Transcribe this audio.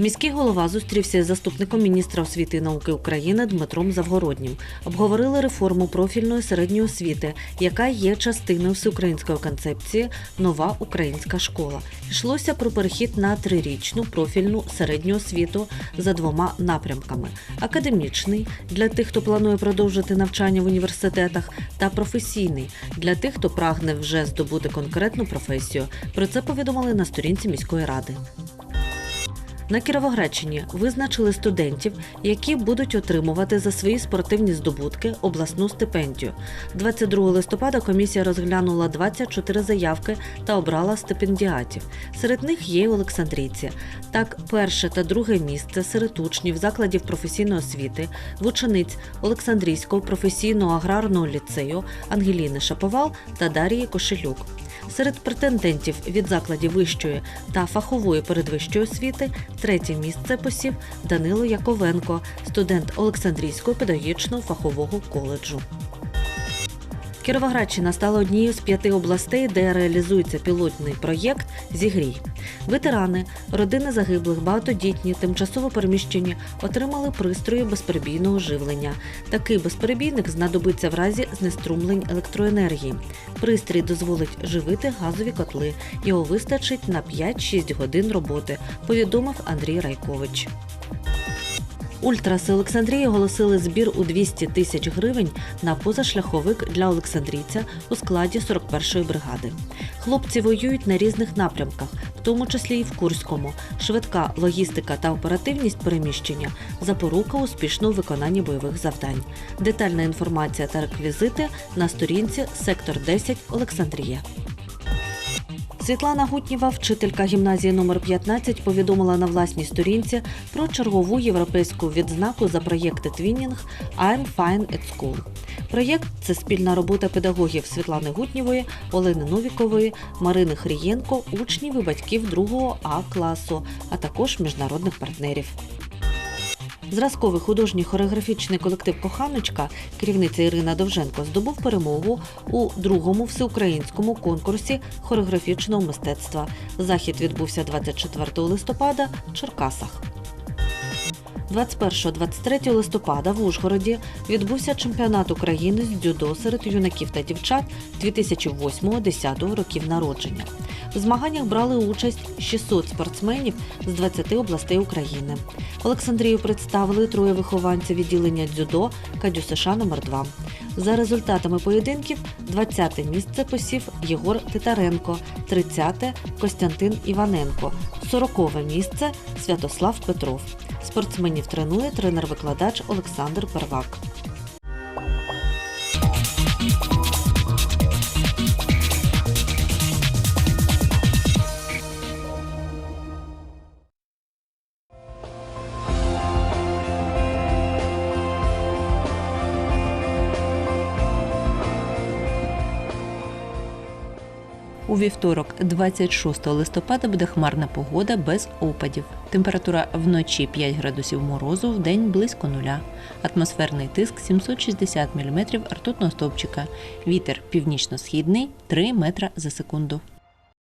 Міський голова зустрівся з заступником міністра освіти і науки України Дмитром Завгороднім. Обговорили реформу профільної середньої освіти, яка є частиною всеукраїнської концепції Нова українська школа. Йшлося про перехід на трирічну профільну середню освіту за двома напрямками: академічний для тих, хто планує продовжити навчання в університетах, та професійний для тих, хто прагне вже здобути конкретну професію. Про це повідомили на сторінці міської ради. На Кіровоградщині визначили студентів, які будуть отримувати за свої спортивні здобутки обласну стипендію. 22 листопада комісія розглянула 24 заявки та обрала стипендіатів. Серед них є й олександрійці. Так, перше та друге місце серед учнів закладів професійної освіти в учениць Олександрійського професійного аграрного ліцею Ангеліни Шаповал та Дарії Кошелюк. Серед претендентів від закладів вищої та фахової передвищої освіти третє місце посів Данило Яковенко, студент Олександрійського педагогічного фахового коледжу. Кіровоградщина стала однією з п'яти областей, де реалізується пілотний проєкт Зігрій. Ветерани, родини загиблих, багатодітні, тимчасово переміщені отримали пристрої безперебійного живлення. Такий безперебійник знадобиться в разі знеструмлень електроенергії. Пристрій дозволить живити газові котли. Його вистачить на 5-6 годин роботи, повідомив Андрій Райкович. Ультраси Олександрії оголосили збір у 200 тисяч гривень на позашляховик для Олександрійця у складі 41-ї бригади. Хлопці воюють на різних напрямках, в тому числі і в Курському. Швидка логістика та оперативність переміщення запорука успішного виконання бойових завдань. Детальна інформація та реквізити на сторінці Сектор 10 Олександрія. Світлана Гутніва, вчителька гімназії номер 15, повідомила на власній сторінці про чергову європейську відзнаку за проєкти Твінінг I'm Fine at School. Проєкт це спільна робота педагогів Світлани Гутнівої, Олени Новікової, Марини Хрієнко, учнів і батьків 2 А класу, а також міжнародних партнерів. Зразковий художній хореографічний колектив Коханочка, керівниця Ірина Довженко, здобув перемогу у другому всеукраїнському конкурсі хореографічного мистецтва. Захід відбувся 24 листопада в Черкасах. 21-23 листопада в Ужгороді відбувся чемпіонат України з дзюдо серед юнаків та дівчат 2008-10 років народження. В змаганнях брали участь 600 спортсменів з 20 областей України. Олександрію представили троє вихованців відділення дзюдо Кадю США номер 2 За результатами поєдинків 20-те місце посів Єгор Титаренко, 30-те Костянтин Іваненко, 40-ве місце Святослав Петров. Спортсменів тренує тренер-викладач Олександр Первак. У вівторок, 26 листопада, буде хмарна погода без опадів. Температура вночі 5 градусів морозу, вдень близько нуля. Атмосферний тиск 760 мм ртутного стовпчика. Вітер північно-східний 3 метра за секунду.